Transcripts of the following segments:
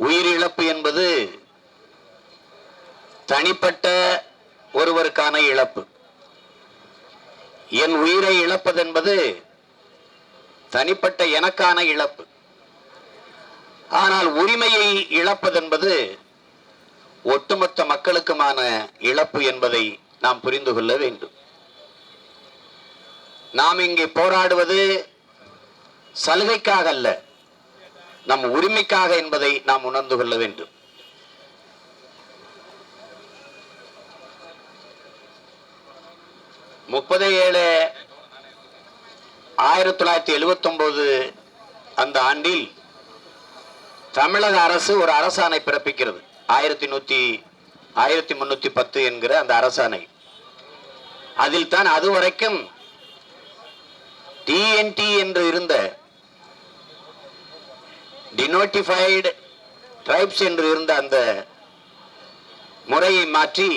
உயிரிழப்பு என்பது தனிப்பட்ட ஒருவருக்கான இழப்பு. என் உயிரை இழப்பதென்பது தனிப்பட்ட எனக்கான இழப்பு. ஆனால் உரிமையை இழப்பதென்பது ஒட்டுமொத்த மக்களுக்குமான இழப்பு என்பதை நாம் புரிந்து கொள்ள வேண்டும். நாம் இங்கே போராடுவது சலுகைக்காக அல்ல. நம் உரிமைக்காக என்பதை நாம் உணர்ந்து கொள்ள வேண்டும். முப்பது ஏழு ஆயிரத்தி தொள்ளாயிரத்தி எழுபத்தி ஒன்பது அந்த ஆண்டில் தமிழக அரசு ஒரு அரசாணை பிறப்பிக்கிறது. ஆயிரத்தி நூத்தி ஆயிரத்தி முன்னூத்தி பத்து என்கிற அந்த அரசாணை. அதில் தான் அதுவரைக்கும் டிஎன்டி என்று இருந்த டினோட்டிஃபைடு ட்ரைப்ஸ் என்று இருந்த அந்த முறையை மாற்றி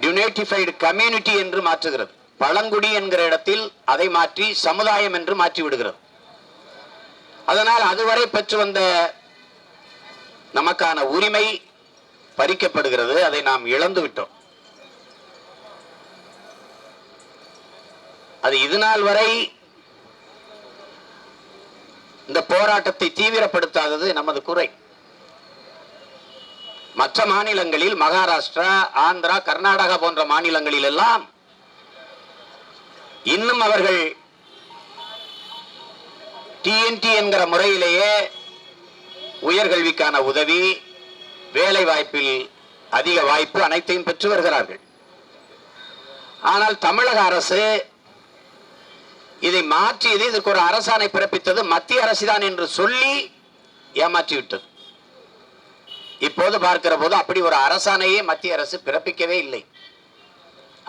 டினோட்டிஃபைடு கம்யூனிட்டி என்று மாற்றுகிறது. பழங்குடி என்கிற இடத்தில் அதை மாற்றி சமுதாயம் என்று மாற்றி விடுகிறது. அதனால் அதுவரை பெற்று வந்த நமக்கான உரிமை பறிக்கப்படுகிறது. அதை நாம் இழந்து விட்டோம். அது இது நாள் வரை இந்த போராட்டத்தை தீவிரப்படுத்தாதது நமது குறை. மற்ற மாநிலங்களில் மகாராஷ்டிரா ஆந்திரா கர்நாடகா போன்ற மாநிலங்களில் எல்லாம் இன்னும் அவர்கள் டிஎன்டி என்கிற முறையிலேயே உயர்கல்விக்கான உதவி வேலை வாய்ப்பில் அதிக வாய்ப்பு அனைத்தையும் பெற்று வருகிறார்கள். ஆனால் தமிழக அரசு இதை மாற்றியது இதற்கு ஒரு அரசாணை பிறப்பித்தது மத்திய அரசுதான் என்று சொல்லி ஏமாற்றி விட்டது இப்போது பார்க்கிற போது அப்படி ஒரு அரசாணையே மத்திய அரசு பிறப்பிக்கவே இல்லை.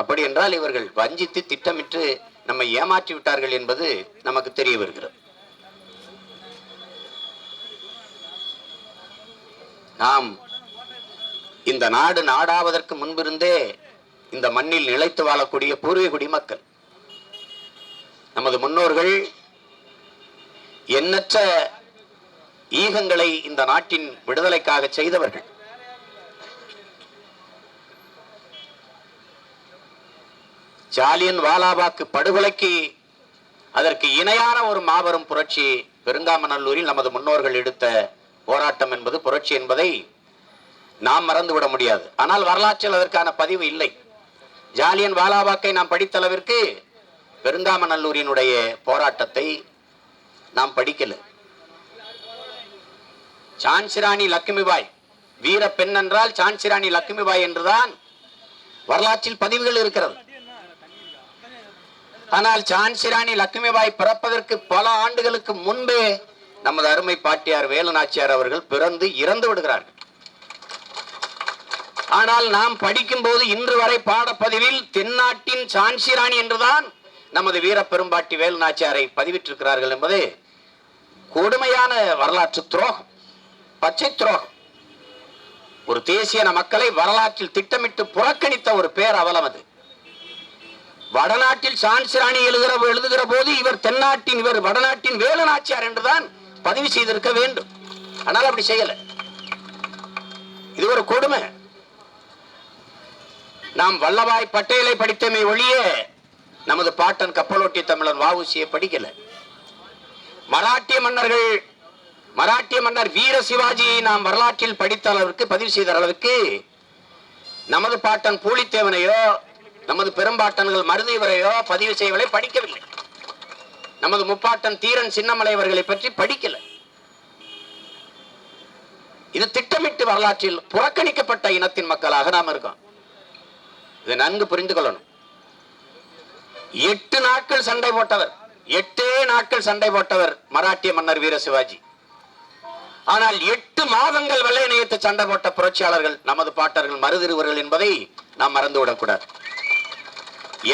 அப்படி என்றால் இவர்கள் வஞ்சித்து திட்டமிட்டு நம்மை ஏமாற்றி விட்டார்கள் என்பது நமக்கு தெரிய வருகிறது. நாம் இந்த நாடு நாடாவதற்கு முன்பிருந்தே இந்த மண்ணில் நிலைத்து வாழக்கூடிய பூர்வீகுடி மக்கள் நமது முன்னோர்கள் எண்ணற்ற ஈகங்களை இந்த நாட்டின் விடுதலைக்காக செய்தவர்கள். ஜாலியன் வாலாபாக்கு படுகொலைக்கு அதற்கு இணையான ஒரு மாபெரும் புரட்சி பெருங்காமநல்லூரில் நமது முன்னோர்கள் எடுத்த போராட்டம் என்பது புரட்சி என்பதை நாம் மறந்துவிட முடியாது. ஆனால் வரலாற்றில் அதற்கான பதிவு இல்லை. ஜாலியன் வாலாபாக்கை நாம் படித்த பெருந்தாமநல்லூரினுடைய போராட்டத்தை நாம் படிக்கல. சான்சிராணி லட்சுமிபாய் வீர பெண் என்றால் சான்சிராணி லட்சுமிபாய் என்றுதான் வரலாற்றில் பதிவுகள் இருக்கிறது. ஆனால் சான்சிராணி லட்சுமிபாய் பிறப்பதற்கு பல ஆண்டுகளுக்கு முன்பே நமது அருமை பாட்டியார் வேலுநாச்சியார் அவர்கள் பிறந்து இறந்து விடுகிறார்கள். ஆனால் நாம் படிக்கும் போது இன்று வரை பாடப்பதிவில் தென்னாட்டின் சான்சிராணி என்றுதான் நமது வீர பெரும்பாட்டி வேலு பதிவிட்டிருக்கிறார்கள் என்பது கொடுமையான வரலாற்று துரோகம் பச்சை துரோகம். ஒரு தேசியன மக்களை வரலாற்றில் திட்டமிட்டு புறக்கணித்த ஒரு பேர் அவலம் அது. வடநாட்டில் சான்சிராணி எழுதுகிற எழுதுகிற போது இவர் தென்னாட்டின் இவர் வடநாட்டின் வேலு நாச்சியார் என்றுதான் பதிவு செய்திருக்க வேண்டும். ஆனால் அப்படி செய்யல. இது ஒரு கொடுமை. நாம் வல்லபாய் பட்டேலை படித்தமை ஒழிய நமது பாட்டன் கப்பலோட்டி தமிழன் வாவுசியை படிக்கல. மராட்டிய மன்னர்கள் மராட்டிய மன்னர் வீர சிவாஜியை நாம் வரலாற்றில் படித்த அளவிற்கு பதிவு செய்த அளவுக்கு நமது பாட்டன் பூலித்தேவனையோ நமது பெரும்பாட்டன்கள் மருதீவரையோ பதிவு செய்வதை படிக்கவில்லை. நமது முப்பாட்டன் தீரன் சின்னமலை அவர்களை பற்றி படிக்கல. இது திட்டமிட்டு வரலாற்றில் புறக்கணிக்கப்பட்ட இனத்தின் மக்களாக நாம் இருக்கோம். இதை நன்கு புரிந்து கொள்ளணும். எட்டு நாட்கள் சண்டை போட்டவர். எட்டே நாட்கள் சண்டை போட்டவர் மராட்டிய மன்னர் வீர சிவாஜி. ஆனால் எட்டு மாதங்கள் வெள்ளை நியத்து சண்டை போட்ட புரட்சியாளர்கள் நமது பாட்டர்கள் மருதிருவர்கள் என்பதை நாம் மறந்துவிடக்கூடாது.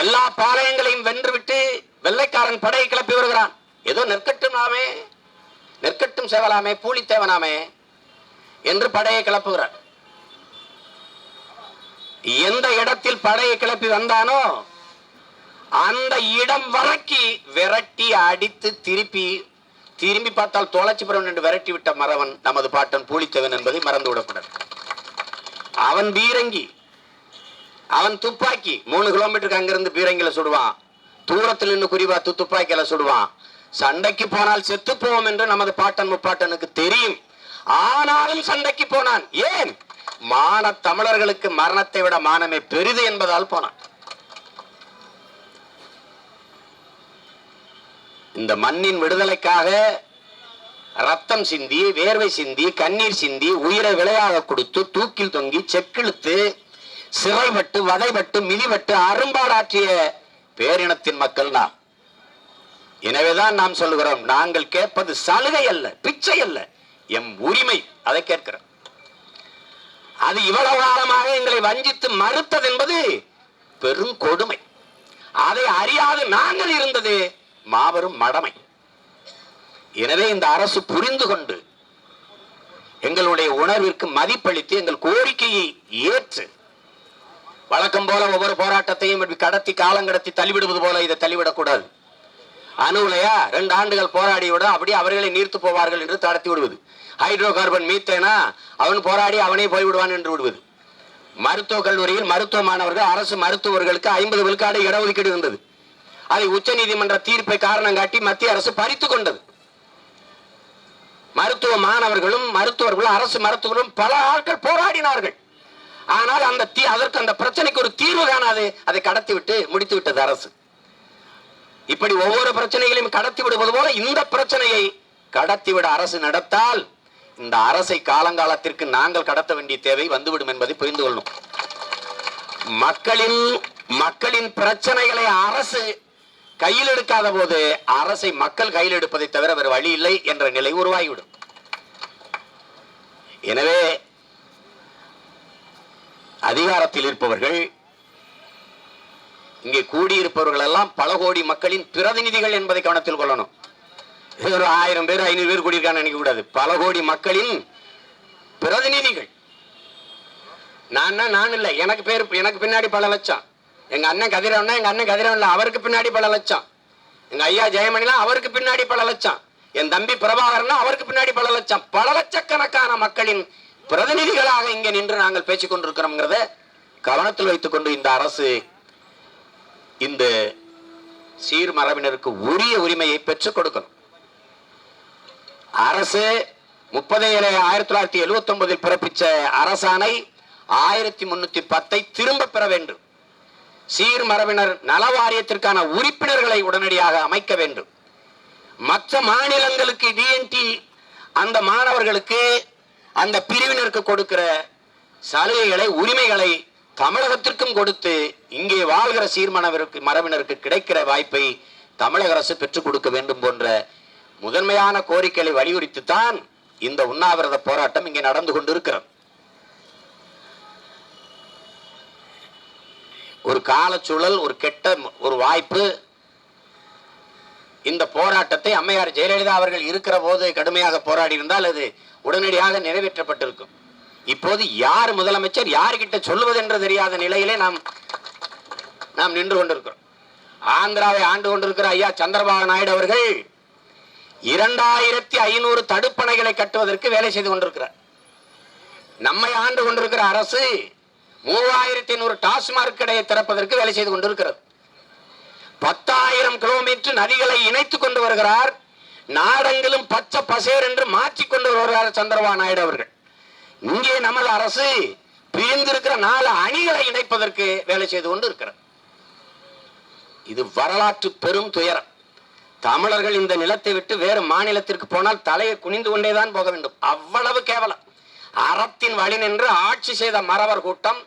எல்லா பாளையங்களையும் வென்றுவிட்டு வெள்ளைக்காரன் படையை கிளப்பி வருகிறான். ஏதோ நெற்கட்டும் நாமே நெற்கட்டும் செவலாமே பூலித்தேவனாமே என்று படையை கிளப்புகிறான். எந்த இடத்தில் படையை கிளப்பி வந்தானோ அந்த இடம் வரைக்கி விரட்டி அடித்து திருப்பி திரும்பி பார்த்தால் தோளச்சிபுரம் என்று விரட்டி விட்ட மறவன் நமது பாட்டன் பூலித்தவன் என்பதை மறந்து விடக்கூடாது. அவன் பீரங்கி அவன் துப்பாக்கி மூணு கிலோமீட்டருக்கு அங்கிருந்து பீரங்கில சுடுவான். தூரத்தில் நின்று குறிவா துப்பாக்கியில சுடுவான். சண்டைக்கு போனால் செத்து போவோம் என்று நமது பாட்டன் முப்பாட்டனுக்கு தெரியும். ஆனாலும் சண்டைக்கு போனான். ஏன்? மான தமிழர்களுக்கு மரணத்தை விட மானமே பெரிது என்பதால் போனான். இந்த மண்ணின் விடுதலைக்காக ரத்தம் சிந்தி வேர்வை சிந்தி கண்ணீர் சிந்தி உயிரை விலையாக கொடுத்து தூக்கில் தொங்கி செக்கிழுத்து சிறைப்பட்டு வதைப்பட்டு மிதிபட்டு அரும்பாடாற்றிய பேரினத்தின் மக்கள் நாம். எனவேதான் நாம் சொல்லுகிறோம் நாங்கள் கேட்பது சலுகை அல்ல பிச்சை அல்ல எம் உரிமை அதை கேட்கிறோம். அது இவ்வளவு காலமாக எங்களை வஞ்சித்து மறுத்தது என்பது பெரும் கொடுமை. அதை அறியாது நாங்கள் இருந்தது மாபெரும் மடமை. எனவே இந்த அரசு புரிந்து கொண்டு எங்களுடைய உணர்விற்கு மதிப்பளித்து எங்கள் கோரிக்கையை ஏற்று வழக்கம் போல ஒவ்வொரு போராட்டத்தையும் கடத்தி காலம் கடத்தி தள்ளிவிடுவது போல இதை தள்ளிவிடக்கூடாது. அணுலையா ரெண்டு ஆண்டுகள் போராடிவிட அப்படியே அவர்களை நீர்த்து போவார்கள் என்று தடத்தி விடுவது. ஹைட்ரோ கார்பன் மீத்தேனா? அவன் போராடி அவனே போய்விடுவான் என்று விடுவது. மருத்துவக் கல்லூரியில் மருத்துவ மாணவர்கள் அரசு மருத்துவர்களுக்கு ஐம்பது விழுக்காடு இடஒதுக்கீடு இருந்தது. அதை உச்ச நீதிமன்ற தீர்ப்பை காரணம் காட்டி மத்திய அரசு பறித்து கொண்டது. மருத்துவ மாணவர்களும் மருத்துவர்களும் அரசு மருத்துவர்களும் பல ஆட்கள் போராடினார்கள். ஆனால் அந்த தீ அதற்கு அந்த பிரச்சனைக்கு ஒரு தீர்வு காணாது அதை கடத்தி விட்டு முடித்து விட்டது அரசு. இப்படி ஒவ்வொரு பிரச்சனைகளையும் கடத்தி விடுவது போல இந்த பிரச்சனையை கடத்திவிட அரசு நடத்தால் இந்த அரசை காலங்காலத்திற்கு நாங்கள் கடத்த வேண்டிய தேவை வந்துவிடும் என்பதை புரிந்து கொள்ளும் மக்களின் மக்களின் பிரச்சனைகளை அரசு கையில் எடுக்காத போது அரசை மக்கள் கையில் எடுப்பதை தவிர வேறு வழி இல்லை என்ற நிலை உருவாகிவிடும். எனவே அதிகாரத்தில் இருப்பவர்கள் இங்கே கூடியிருப்பவர்கள் எல்லாம் பல கோடி மக்களின் பிரதிநிதிகள் என்பதை கவனத்தில் கொள்ளணும். இது ஒரு ஆயிரம் பேர் ஐநூறு பேர் கூடியிருக்கான்னு நினைக்கக்கூடாது பல கோடி மக்களின் பிரதிநிதிகள். நான் நான் இல்லை. எனக்கு பேர் எனக்கு பின்னாடி பல லட்சம். எங்க அண்ணன் கதிரவன்னா எங்க அண்ணன் கதிரவன் இல்ல அவருக்கு பின்னாடி பல லட்சம். எங்க ஐயா ஜெயமணிலாம் அவருக்கு பின்னாடி பல லட்சம். என் தம்பி பிரபாகரன்னா அவருக்கு பின்னாடி பல லட்சம். பல லட்சக்கணக்கான மக்களின் பிரதிநிதிகளாக இங்கே நின்று நாங்கள் பேசிக் கொண்டிருக்கிறோம்ங்கிறத கவனத்தில் வைத்துக் கொண்டு இந்த அரசு இந்த சீர்மரபினருக்கு உரிய உரிமையை பெற்றுக் கொடுக்கணும். அரசு முப்பது ஏழு ஆயிரத்தி தொள்ளாயிரத்தி எழுபத்தி ஒன்பதில் பிறப்பித்த அரசாணை ஆயிரத்தி முன்னூத்தி பத்தை திரும்ப பெற வேண்டும். சீர்மரபினர் நல வாரியத்திற்கான உறுப்பினர்களை உடனடியாக அமைக்க வேண்டும். மற்ற மாநிலங்களுக்கு டிஎன்டி அந்த மாணவர்களுக்கு அந்த பிரிவினருக்கு கொடுக்கிற சலுகைகளை உரிமைகளை தமிழகத்திற்கும் கொடுத்து இங்கே வாழ்கிற சீர்மனவருக்கு மரபினருக்கு கிடைக்கிற வாய்ப்பை தமிழக அரசு பெற்றுக் கொடுக்க வேண்டும் போன்ற முதன்மையான கோரிக்கைகளை வலியுறுத்தித்தான் இந்த உண்ணாவிரத போராட்டம் இங்கே நடந்து கொண்டிருக்கிறது. ஒரு காலச்சூழல் ஒரு கெட்ட ஒரு வாய்ப்பு. இந்த போராட்டத்தை அம்மையார் ஜெயலலிதா அவர்கள் இருக்கிற போது கடுமையாக போராடி இருந்தால் அது உடனடியாக நிறைவேற்றப்பட்டிருக்கும். இப்போது யார் முதலமைச்சர் யார்கிட்ட சொல்லுவது என்று தெரியாத நிலையிலே நாம் நாம் நின்று கொண்டிருக்கிறோம். ஆந்திராவை ஆண்டு கொண்டிருக்கிற ஐயா சந்திரபாபு நாயுடு அவர்கள் இரண்டாயிரத்தி ஐநூறு தடுப்பணைகளை கட்டுவதற்கு வேலை செய்து கொண்டிருக்கிறார். நம்மை ஆண்டு கொண்டிருக்கிற அரசு மூவாயிரத்தி ஐநூறு டாஸ்மாக் கடையை திறப்பதற்கு வேலை செய்து கொண்டிருக்கிறது. பத்தாயிரம் கிலோமீட்டர் நதிகளை இணைத்துக் கொண்டு வருகிறார். நாடெங்கிலும் பச்சை பசேர் என்று மாற்றிக் கொண்டு வருகிறார் சந்திரபாபு நாயுடு அவர்கள். இங்கே நமது அரசு பிரிந்திருக்கிற நாலு அணிகளை இணைப்பதற்கு வேலை செய்து கொண்டு இருக்கிறது இது வரலாற்று பெரும் துயரம். தமிழர்கள் இந்த நிலத்தை விட்டு வேறு மாநிலத்திற்கு போனால் தலையை குனிந்து கொண்டேதான் போக வேண்டும். அவ்வளவு கேவலம். அறத்தின் வழி நின்று ஆட்சி செய்த மறவர் கூட்டம்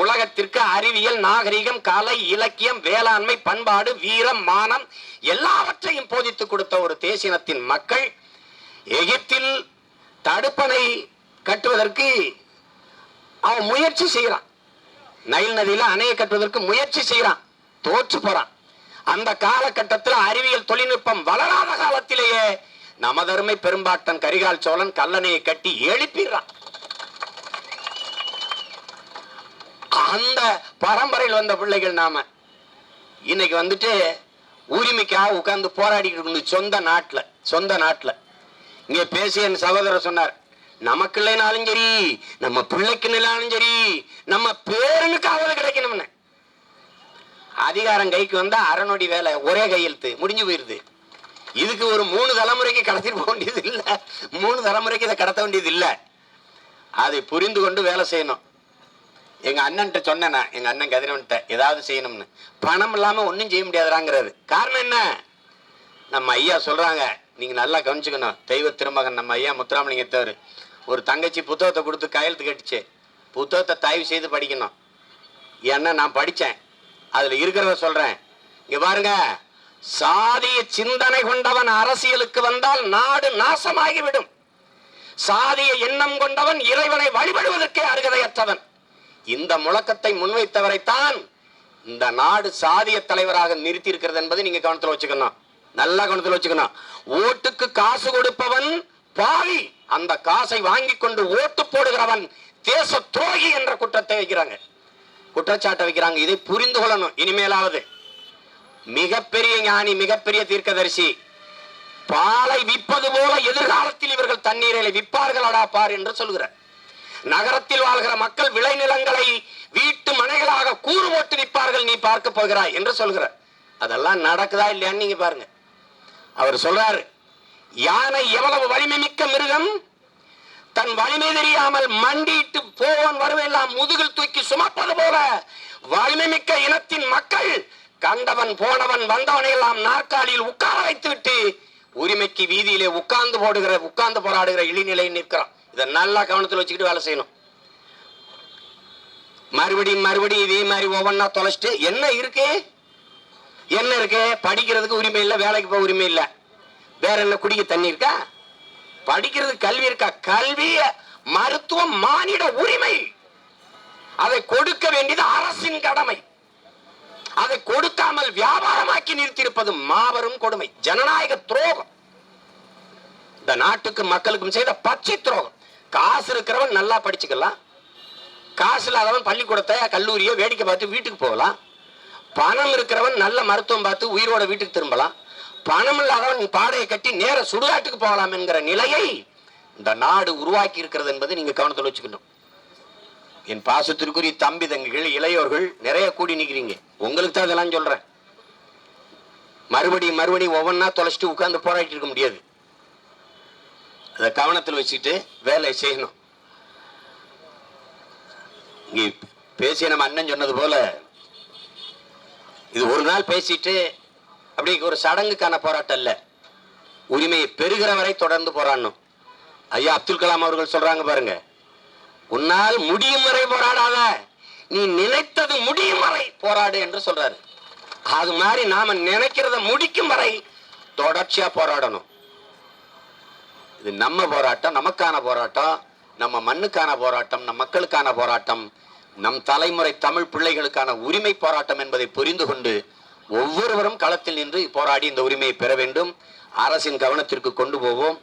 உலகத்திற்கு அறிவியல் நாகரிகம் கலை இலக்கியம் வேளாண்மை பண்பாடு வீரம் மானம் எல்லாவற்றையும் போதித்து கொடுத்த ஒரு தேசினத்தின் மக்கள் எகிப்தில் தடுப்பணை கட்டுவதற்கு அவன் முயற்சி செய்யறான் நைல் நதியில அணையை கட்டுவதற்கு முயற்சி செய்யறான் தோற்று போறான். அந்த காலகட்டத்தில் அறிவியல் தொழில்நுட்பம் வளராத காலத்திலேயே நமதருமை பெரும்பாட்டன் கரிகால் சோழன் கல்லணையை கட்டி எழுப்பிடுறான். அந்த பரம்பரையில் வந்த பிள்ளைகள் நாம. இன்னைக்கு வந்துட்டு உரிமைக்காக உட்கார்ந்து போராடிக்கிட்டு இருக்கு சொந்த நாட்டில் சொந்த நாட்டில். இங்கே பேசிய என் சகோதரர் சொன்னார் நமக்கு இல்லைனாலும் சரி நம்ம பிள்ளைக்கு இல்லைனாலும் சரி நம்ம பேரனுக்காவது கிடைக்கணும்னு. அதிகாரம் கைக்கு வந்தா அறநொடி வேலை ஒரே கையெழுத்து முடிஞ்சு போயிருது. இதுக்கு ஒரு மூணு தலைமுறைக்கு கடத்திட்டு போக வேண்டியது இல்லை. மூணு தலைமுறைக்கு இதை கடத்த வேண்டியது இல்லை. அதை புரிந்து கொண்டு வேலை செய்யணும். எங்க அண்ணன்ட்ட சொன்னேன் நான், எங்க அண்ணன் கதிரவன்ட்ட ஏதாவது செய்யணும்னு. பணம் இல்லாம ஒன்றும் செய்ய முடியாதுறாங்கிறது காரணம் என்ன? நம்ம ஐயா சொல்றாங்க நீங்க நல்லா கவனிச்சுக்கணும். தெய்வ திருமகன் நம்ம ஐயா முத்துராமலிங்கத்தவர் ஒரு தங்கச்சி புத்தகத்தை கொடுத்து கையெழுத்து கட்டுச்சு. புத்தகத்தை தயவு செய்து படிக்கணும். ஏன்னா நான் படிச்சேன். அதுல இருக்கிறத சொல்றேன். இங்க பாருங்க சாதிய சிந்தனை கொண்டவன் அரசியலுக்கு வந்தால் நாடு நாசமாகிவிடும். சாதிய எண்ணம் கொண்டவன் இறைவனை வழிபடுவதற்கே அருகதையற்றவன். இந்த முழக்கத்தை முன்வைத்தவரைத்தான் இந்த நாடு சாதிய தலைவராக நிறுத்தி இருக்கிறது என்பதை நீங்க கவனத்தில் வச்சுக்கணும். நல்லா கவனத்தில் வச்சுக்கணும். ஓட்டுக்கு காசு கொடுப்பவன் பாவி. அந்த காசை வாங்கி கொண்டு ஓட்டு போடுகிறவன் தேச துரோகி என்ற குற்றத்தை வைக்கிறாங்க. குற்றச்சாட்டை வைக்கிறாங்க. இதை புரிந்து கொள்ளணும். இனிமேலாவது. மிகப்பெரிய ஞானி மிகப்பெரிய தீர்க்கதரிசி. பாலை விற்பது போல எதிர்காலத்தில் இவர்கள் தண்ணீரை விற்பார்களாடா பார் என்று சொல்கிறார். நகரத்தில் வாழ்கிற மக்கள் விளைநிலங்களை வீட்டு மனைகளாக கூறு போட்டு நிற்பார்கள் நீ பார்க்க போகிறாய் என்று சொல்கிறார். அதெல்லாம் நடக்குதா இல்லையான்னு நீங்க பாருங்க. அவர் சொல்றாரு யானை எவ்வளவு வலிமை மிக்க மிருகம் தன் வலிமை தெரியாமல் மண்டிட்டு போவன் வருவெல்லாம் முதுகில் தூக்கி சுமப்பது போல வலிமை மிக்க இனத்தின் மக்கள் கண்டவன் போனவன் வந்தவனை எல்லாம் நாற்காலியில் உட்கார வைத்து விட்டு உரிமைக்கு வீதியிலே உட்கார்ந்து போடுகிற உட்கார்ந்து போராடுகிற இழிநிலையில் நிற்கிறான். இதை நல்லா கவனத்தில் வச்சுக்கிட்டு வேலை செய்யணும். மறுபடியும் மறுபடியும் இதே மாதிரி ஒவ்வொன்றா தொலைச்சிட்டு என்ன இருக்கு? என்ன இருக்கு? படிக்கிறதுக்கு உரிமை இல்லை வேலைக்கு போக உரிமை இல்லை. வேற என்ன குடிக்க தண்ணி இருக்கா? படிக்கிறதுக்கு கல்வி இருக்கா? கல்வி மருத்துவம் மானிட உரிமை. அதை கொடுக்க வேண்டியது அரசின் கடமை. அதை கொடுக்காமல் வியாபாரமாக்கி நிறுத்தியிருப்பது மாபெரும் கொடுமை. ஜனநாயக துரோகம். இந்த நாட்டுக்கு மக்களுக்கும் செய்த பச்சை துரோகம். காசு இருக்கிறவன் நல்லா படிச்சுக்கலாம். காசு இல்லாதவன் பள்ளிக்கூடத்தை கல்லூரியை வேடிக்கை பார்த்து வீட்டுக்கு போகலாம். பணம் இருக்கிறவன் நல்ல மருத்துவம் பார்த்து உயிரோட வீட்டுக்கு திரும்பலாம். பணம் இல்லாதவன் பாடையை கட்டி நேர சுடுகாட்டுக்கு போகலாம் என்கிற நிலையை இந்த நாடு உருவாக்கி இருக்கிறது என்பது நீங்க கவனத்தில் வச்சுக்கணும். என் பாசத்திற்குரிய தம்பி தங்கிகள் இளையோர்கள் நிறைய கூடி நிக்கிறீங்க. உங்களுக்கு தான் இதெல்லாம் சொல்றேன். மறுபடியும் மறுபடியும் ஒவ்வொன்றா தொலைச்சிட்டு உட்காந்து போராடிட்டு இருக்க முடியாது. அதை கவனத்தில் வச்சுக்கிட்டு வேலை செய்யணும். இங்கே பேசிய நம்ம அண்ணன் சொன்னது போல இது ஒரு நாள் பேசிட்டு அப்படி ஒரு சடங்குக்கான போராட்டம் இல்லை. உரிமையை பெறுகிற வரை தொடர்ந்து போராடணும். ஐயா அப்துல் கலாம் அவர்கள் சொல்றாங்க பாருங்க உன்னால் முடியும் வரை போராடாத நீ நினைத்தது முடியும் வரை போராடு என்று சொல்றாரு. அது மாதிரி நாம நினைக்கிறத முடிக்கும் வரை தொடர்ச்சியா போராடணும். இது நம்ம போராட்டம் நமக்கான போராட்டம் நம்ம மண்ணுக்கான போராட்டம் நம் மக்களுக்கான போராட்டம் நம் தலைமுறை தமிழ் பிள்ளைகளுக்கான உரிமை போராட்டம் என்பதை புரிந்து கொண்டு ஒவ்வொருவரும் களத்தில் நின்று போராடி இந்த உரிமையை பெற வேண்டும். அரசின் கவனத்திற்கு கொண்டு போவோம்.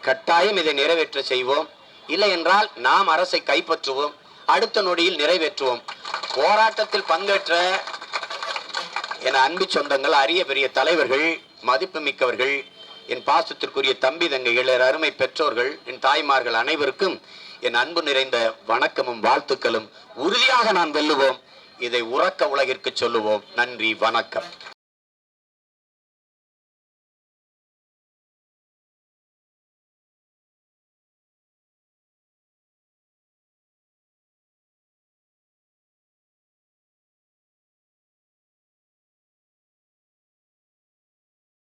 கட்டாயம் இதை நிறைவேற்ற செய்வோம். இல்லை என்றால் நாம் அரசை கைப்பற்றுவோம். அடுத்த நொடியில் நிறைவேற்றுவோம். போராட்டத்தில் பங்கேற்ற என அன்பு சொந்தங்கள் அரிய பெரிய தலைவர்கள் மதிப்பு மிக்கவர்கள் என் பாசத்திற்குரிய தம்பி தங்கைகள் அருமை பெற்றோர்கள் என் தாய்மார்கள் அனைவருக்கும் என் அன்பு நிறைந்த வணக்கமும் வாழ்த்துக்களும். உறுதியாக நான் வெல்லுவோம். இதை உறக்க உலகிற்கு சொல்லுவோம். நன்றி வணக்கம்.